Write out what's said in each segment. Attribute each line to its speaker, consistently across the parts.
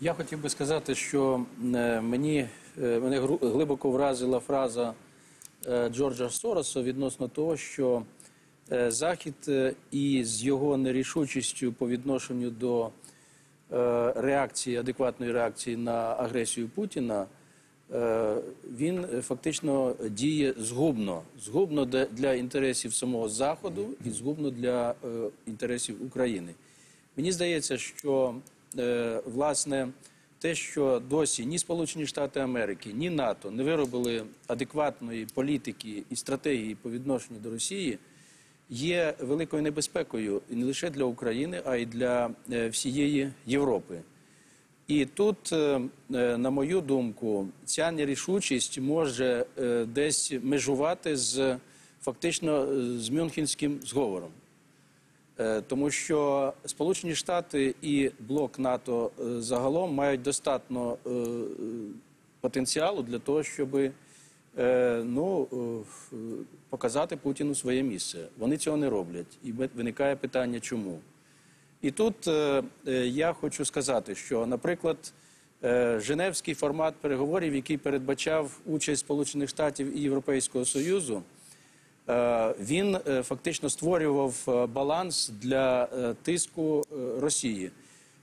Speaker 1: Я хотів би сказати, що е, мені е, мене глибоко вразила фраза е, Джорджа Сороса відносно того, що Захід із його нерішучістю по відношенню до реакції, адекватної реакції на агресію Путіна, він фактично діє згубно. Згубно для інтересів самого Заходу і згубно для інтересів України. Мені здається, що власне те, що досі ні Сполучені Штати Америки, ні НАТО не виробили адекватної політики і стратегії по відношенню до Росії, є великою небезпекою не лише для України, а й для е, всієї Європи. І тут, е, е, на мою думку, ця нерішучість може е, десь межувати з фактично е, з Мюнхенським зговором. Е, Тому що Сполучені Штати і блок НАТО е, загалом мають достатньо е, потенціалу для того, щоб ну, показати Путіну своє місце. Вони цього не роблять. І виникає питання, чому. І тут я хочу сказати, що, наприклад, Женевський формат переговорів, який передбачав участь Сполучених Штатів і Європейського Союзу, він е, фактично створював е, баланс для е, тиску е, Росії.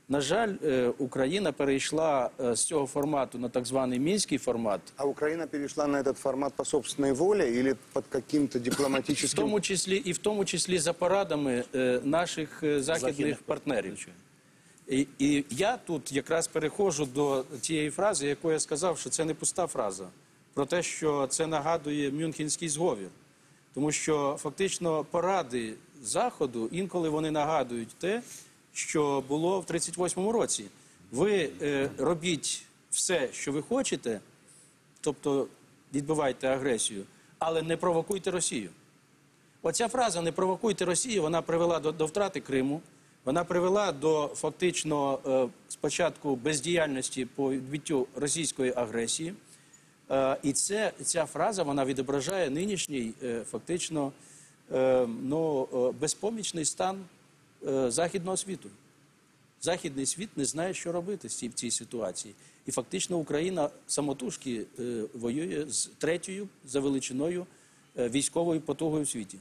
Speaker 1: На жаль, е, Україна перейшла е, з цього формату на так званий мінський формат,
Speaker 2: А Украина перешла на этот формат по собственной воле или под каким-то
Speaker 1: в тому числі і в тому числі за порадами е, наших е, західних партнерів. І, і я тут якраз переходжу до тієї фрази, яку я сказав, що це не пуста фраза, про те, що це нагадує Мюнхенський зговір. Тому що фактично поради Заходу інколи вони нагадують те, що було в 38-му році. Ви е, робіть все, що ви хочете, тобто відбивайте агресію, але не провокуйте Росію. Оця фраза не провокуйте Росію, вона привела до, до втрати Криму, вона привела до фактично е, спочатку бездіяльності по відбиттю російської агресії. Е, і це, ця фраза вона відображає нинішній е, фактично е, ну, безпомічний стан західного світу. Західний світ не знає, що робити в цій ситуації. І фактично Україна самотужки воює з третьою за величиною військовою потугою в світі.